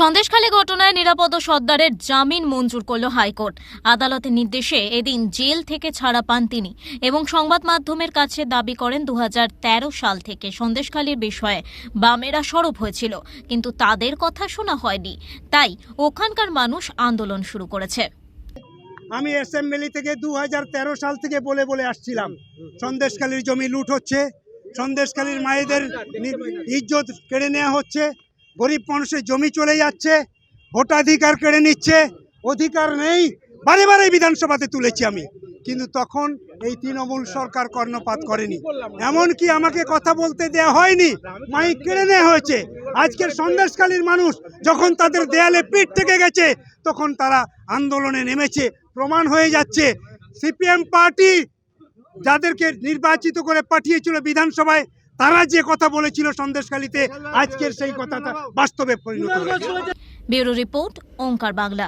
সন্দেশখালী ঘটনায় নিরাপদ সর্দারের জামিন মঞ্জুর করল হাইকোর্ট। আদালতের নির্দেশে এদিন জেল থেকে ছাড়া পান তিনি এবং সংবাদ মাধ্যমের কাছে দাবি করেন দু হাজার তেরো সাল থেকে সন্দেশখালীর বিষয়ে বামেরা সরব হয়েছিল, কিন্তু তাদের কথা শোনা হয়নি। তাই ওখানকার মানুষ আন্দোলন শুরু করেছে। আমি অ্যাসেম্বলি থেকে দু হাজার তেরো সাল থেকে বলে বলে আসছিলাম, সন্দেশখালীর জমি লুট হচ্ছে, সন্দেশখালীর মায়েদের ইজ্জত কেড়ে নেওয়া হচ্ছে গরিব মানুষের জমি চলে যাচ্ছে, ভোটাধিকার কেড়ে নিচ্ছে, অধিকার নেই। বারে বারে বিধানসভাতে তুলেছি আমি। কিন্তু তখন এই তৃণমূল সরকার কর্ণপাত করেনি। এমনকি আমাকে কথা বলতে দেওয়া হয়নি, মাইক কেড়ে নেওয়া হয়েছে। আজকের সন্দেশখালীর মানুষ যখন তাদের দেয়ালে পিঠ থেকে গেছে, তখন তারা আন্দোলনে নেমেছে, প্রমাণ হয়ে যাচ্ছে। সিপিএম পার্টি যাদেরকে নির্বাচিত করে পাঠিয়েছিল বিধানসভায় তারা যে কথা বলেছিল সন্দেশখালীতে আজকের সেই কথাটা বাস্তবে পরিণত হয়েছে। Bureau report Onkar Bangla.